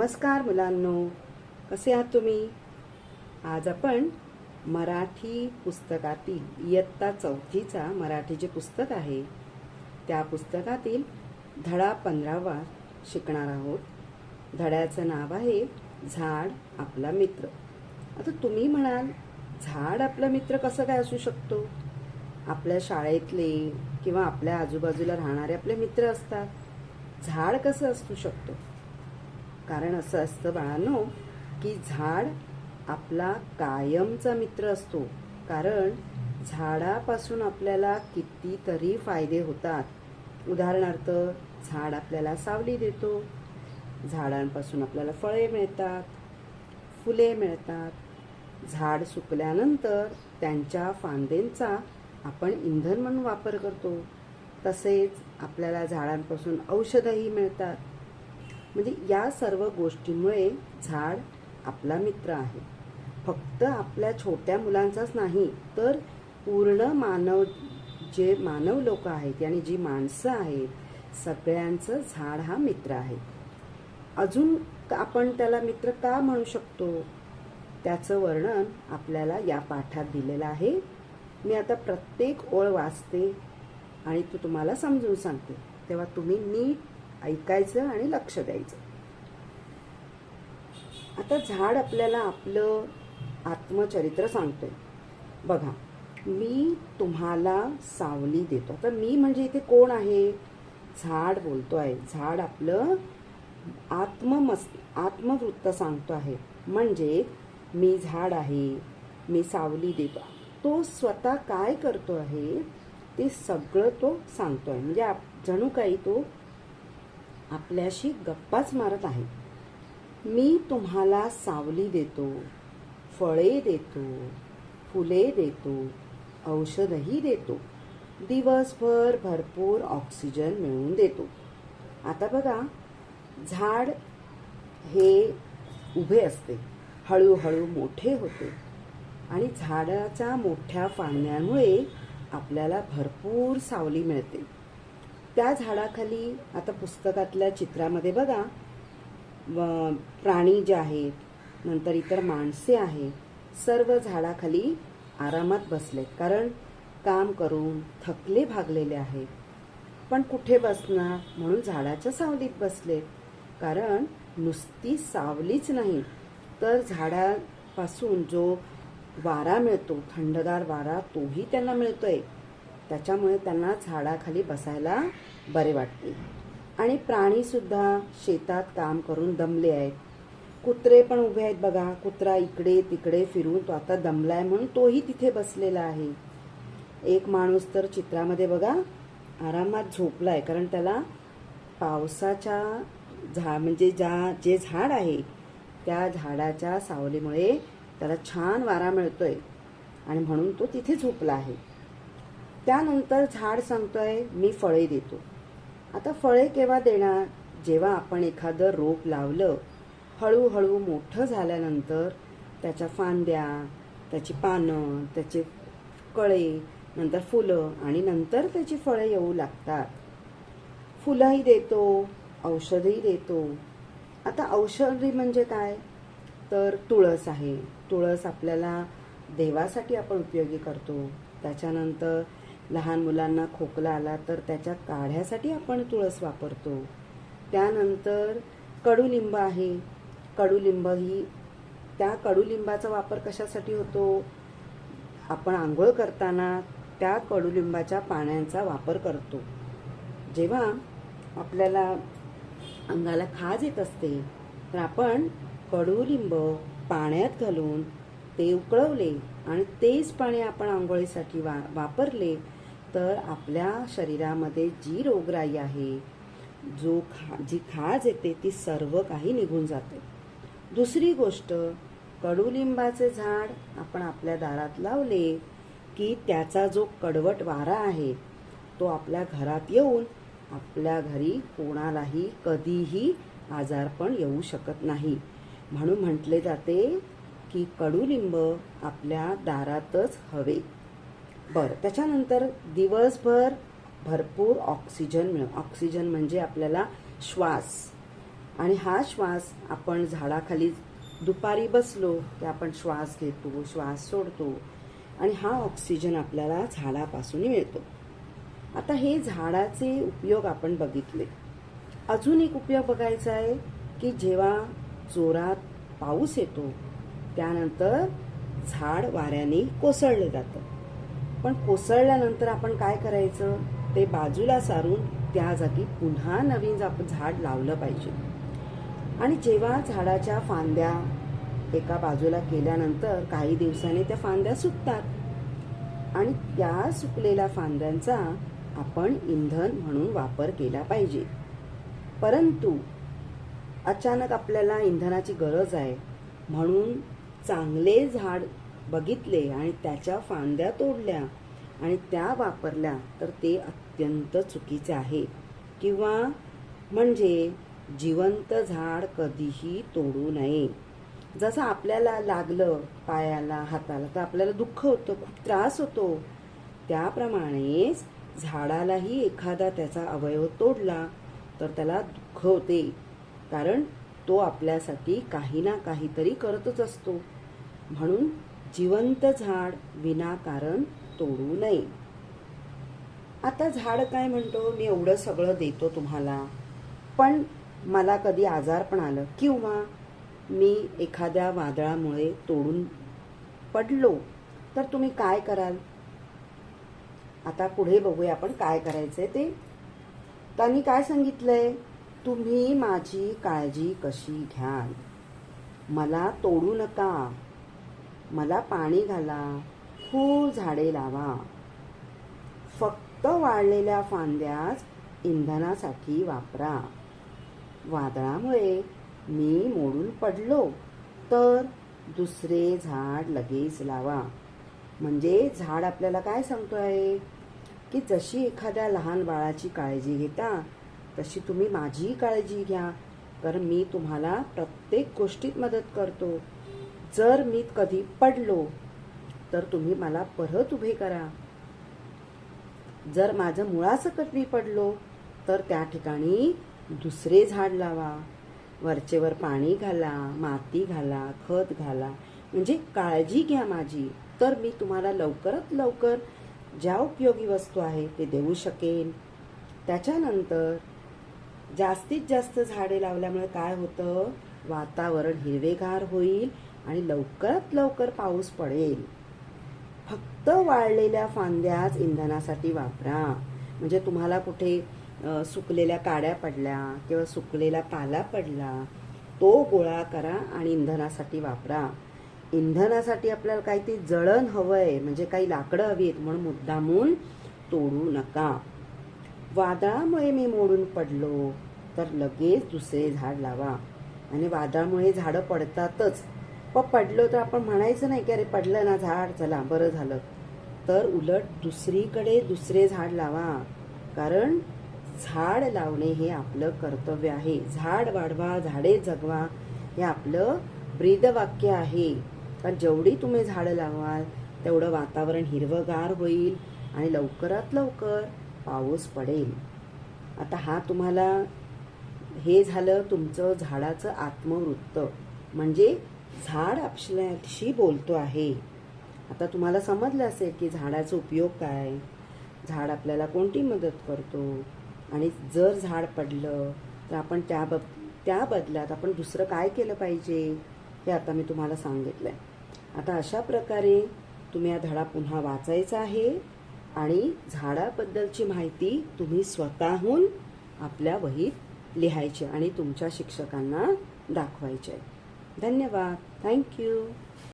नमस्कार मुलांनो कसे आहात तुम्ही? आज आपण मराठी पुस्तकातील इयत्ता चौथीचा मराठी जे पुस्तक आहे त्या पुस्तकातील धडा पंधरावा शिकणार आहोत. धड्याचं नाव आहे झाड आपला मित्र. आता तुम्ही म्हणाल झाड आपला मित्र कसं काय असू शकतो? आपल्या शाळेतले किंवा आपल्या आजूबाजूला राहणारे आपले मित्र असतात. झाड कसं असू शकतो? कारण असं असतं बाळांनो की झाड आपला कायमचा मित्र असतो. कारण झाडापासून आपल्याला कितीतरी फायदे होतात. उदाहरणार्थ झाड आपल्याला सावली देतो. झाडांपासून आपल्याला फळे मिळतात. फुले मिळतात. झाड सुकल्यानंतर त्यांच्या फांद्यांचा आपण इंधन म्हणून वापर करतो. तसेच आपल्याला झाडांपासून औषधही मिळतात. म्हणजे या सर्व गोष्टींमुळे झाड आपला मित्र आहे. फक्त आपल्या छोट्या मुलांचाच नाही तर पूर्ण मानव जे मानव लोक आहेत आणि जी माणसं आहेत सगळ्यांचं झाड हा मित्र आहे. अजून का- आपण त्याला मित्र का म्हणू शकतो? त्याचं वर्णन आपल्याला या पाठात दिलेलं आहे. मी आता प्रत्येक ओळ वाचते आणि तो तुम्हाला समजून सांगते. तेव्हा तुम्ही नीट ऐकायचं आणि लक्ष द्यायचं. आता झाड आपल्याला आपलं आत्मचरित्र सांगतोय. बघा मी तुम्हाला सावली देतो. आता मी म्हणजे इथे कोण आहे? झाड बोलतो आहे झाड आपलं आत्ममस आत्मवृत्त सांगतो आहे. म्हणजे मी झाड आहे मी सावली देतो. तो स्वतः काय करतो आहे? ते सगळं तो सांगतो आहे म्हणजे आप- जणू काही तो आपल्याशी गप्पाच मारत आहे. मी तुम्हाला सावली देतो फळे देतो फुले देतो औषधही देतो. दिवसभर भरपूर ऑक्सिजन मिळवून देतो. आता बघा झाड हे उभे असते. हळूहळू मोठे होते. आणि झाडाच्या मोठ्या फांद्यांमुळे आपल्याला भरपूर सावली मिळते. त्या झाडाखाली आता पुस्तकातल्या चित्रामध्ये बघा प्राणी जे आहेत नंतर इतर माणसे आहेत सर्व झाडाखाली आरामात बसले कारण काम करून थकले भागलेले आहेत. पण कुठे बसणार? म्हणून झाडाच्या सावलीत बसले कारण नुसती सावलीच नाही. तर झाडापासून जो वारा मिळतो थंडगार वारा तोही त्यांना मिळतोय. त्याच्यामुळे त्यांना झाडाखाली बसायला बरे वाटते आणि प्राणीसुद्धा शेतात काम करून दमले आहेत. कुत्रे पण उभे आहेत बघा. कुत्रा इकडे तिकडे फिरून तो आता दमलाय म्हणून तोही तिथे बसलेला आहे. एक माणूस तर चित्रामध्ये बघा आरामात झोपलाय. कारण त्याला पावसाच्या झा म्हणजे ज्या जे झाड आहे त्या झाडाच्या सावलीमुळे त्याला छान वारा मिळतोय. आणि म्हणून तो तिथे झोपला आहे. त्यानंतर झाड सांगतोय मी फळे देतो. आता फळे केव्हा देणार? जेव्हा आपण एखादं रोप लावलं हळूहळू मोठं झाल्यानंतर त्याच्या फांद्या त्याची पानं त्याचे कळे नंतर फुलं आणि नंतर त्याची फळे येऊ लागतात. फुलंही देतो औषधही देतो. आता औषधी म्हणजे काय? तर तुळस आहे. तुळस आपल्याला देवासाठी आपण उपयोगी करतो. त्याच्यानंतर लहान मुलांना खोकला आला तर त्याच्या काढ्यासाठी आपण तुळस वापरतो. त्यानंतर कडुलिंब आहे. कडुलिंब ही त्या कडुलिंबाचा वापर कशासाठी होतो? आपण आंघोळ करताना त्या कडुलिंबाच्या पाण्यांचा वापर करतो. जेव्हा आपल्याला अंगाला खाज येत असते तर आपण कडुलिंब पाण्यात घालून ते उकळवले आणि तेच पाणी आपण आंघोळीसाठी वा वापरले तर आपल्या शरीरामध्ये जी रोगराई आहे जो खा जी खाज येते ती सर्व काही निघून जाते. दुसरी गोष्ट कडुलिंबाचे झाड आपण आपल्या दारात लावले की त्याचा जो कडवट वारा आहे तो आपल्या घरात येऊन आपल्या घरी कोणालाही कधीही आजारपण येऊ शकत नाही. म्हणून म्हटले जाते की कडुलिंब आपल्या दारातच हवे. बरं त्याच्यानंतर दिवसभर भरपूर ऑक्सिजन मिळ ऑक्सिजन म्हणजे आपल्याला श्वास. आणि हा श्वास आपण झाडाखाली दुपारी बसलो की आपण श्वास घेतो श्वास सोडतो आणि हा ऑक्सिजन आपल्याला झाडापासून मिळतो. आता हे झाडाचे उपयोग आपण बघितले. अजून एक उपयोग बघायचा आहे की जेव्हा जोरात पाऊस येतो त्यानंतर झाड वाऱ्याने कोसळलं जातं. पण कोसळल्यानंतर आपण काय करायचं? ते बाजूला सारून त्या जागी पुन्हा नवीन झाड लावलं पाहिजे. आणि जेव्हा झाडाच्या फांद्या एका बाजूला केल्यानंतर काही दिवसांनी त्या फांद्या सुकतात. आणि त्या सुकलेल्या फांद्यांचा आपण इंधन म्हणून वापर केला पाहिजे. परंतु अचानक आपल्याला इंधनाची गरज आहे. म्हणून चांगले झाड बघितले आणि त्याच्या फांद्या तोडल्या आणि त्या वापरल्या तर ते अत्यंत चुकीचे आहे. किंवा म्हणजे जिवंत झाड कधीही तोडू नये. जसं आपल्याला लागलं पायाला हाताला तर आपल्याला दुःख होतं खूप त्रास होतो. त्याप्रमाणेच झाडालाही एखादा त्याचा अवयव तोडला तर त्याला दुःख होते. कारण तो आपल्यासाठी काही ना काहीतरी करतच असतो. म्हणून जिवंत झाड विनाकारण तोडू नये. आता झाड काय म्हणतो? मी एवढं सगळं देतो तुम्हाला. पण मला कधी आजार पण आलं. किंवा मी एखाद्या वादळामुळे तोडून पडलो तर तुम्ही काय कराल? आता पुढे बघूया आपण काय करायचंय ते. त्यांनी काय सांगितलंय? तुम्ही माझी काळजी कशी घ्याल? मला तोडू नका. मला पाणी घाला. फूल झाडे लावा. फक्त वाळलेल्या फांद्याच इंधनासाठी वापरा. वादळामुळे मी मोडून पडलो तर दुसरे झाड लगेच लावा. म्हणजे झाड आपल्याला काय सांगतोय? की जशी एखाद्या लहान बाळाची काळजी घेता तशी तुम्ही माझी काळजी घ्या. कारण मी तुम्हाला प्रत्येक गोष्टीत मदत करतो. जर मी कधी पडलो तर तुम्ही मला परत उभे करा. जर माझं मुळासकट मी पडलो तर त्या ठिकाणी दुसरे झाड लावा. वरचेवर पाणी घाला माती घाला खत घाला. म्हणजे काळजी घ्या माझी. तर मी तुम्हाला लवकरात लवकर ज्या उपयोगी वस्तू आहे ते देऊ शकेन. त्याच्यानंतर जास्तीत जास्त झाडे लावल्यामुळे काय होतं? वातावरण हिरवेगार होईल. आणि लवकरात लवकर पाऊस पडेल. फक्त वाळलेल्या फांद्याच इंधनासाठी वापरा. म्हणजे तुम्हाला कुठे सुकलेल्या काड्या पडल्या किंवा सुकलेला पाला पडला तो गोळा करा आणि इंधनासाठी वापरा. इंधनासाठी आपल्याला काही ते जळण हवंय म्हणजे काही लाकडं हवी आहेत म्हणून मुद्दामून तोडू नका. वादळामुळे मी मोडून पडलो तर लगेच दुसरे झाड लावा. आणि वादळामुळे झाडं पडतातच. व पडलो तर आपण म्हणायचं नाही की अरे पडलं ना झाड चला बरं झालं. तर उलट दुसरीकडे दुसरे झाड लावा. कारण झाड लावणे हे आपलं कर्तव्य आहे. झाड वाढवा झाडे जगवा हे आपलं ब्रीदवाक्य आहे. कारण जेवढी तुम्ही झाडं लावाल तेवढं वातावरण हिरवंगार होईल आणि लवकरात लवकर पाऊस पडेल. आता हा तुम्हाला हे झालं तुमचं झाडाचं आत्मवृत्त. म्हणजे झाड आपल्याशी बोलतो आहे. आता तुम्हाला समजलं असेल की झाडाचा उपयोग काय? झाड आपल्याला कोणती मदत करतो? आणि जर झाड पडलं तर आपण त्या बद त्या बदल्यात आपण दुसरं काय केलं पाहिजे? हे आता मी तुम्हाला सांगितलंय. आता अशा प्रकारे तुम्ही हा धडा पुन्हा वाचायचा आहे आणि झाडाबद्दलची माहिती तुम्ही स्वतःहून आपल्या वहीत लिहायची आणि तुमच्या शिक्षकांना दाखवायची आहे. धन्यवाद. थँक्यू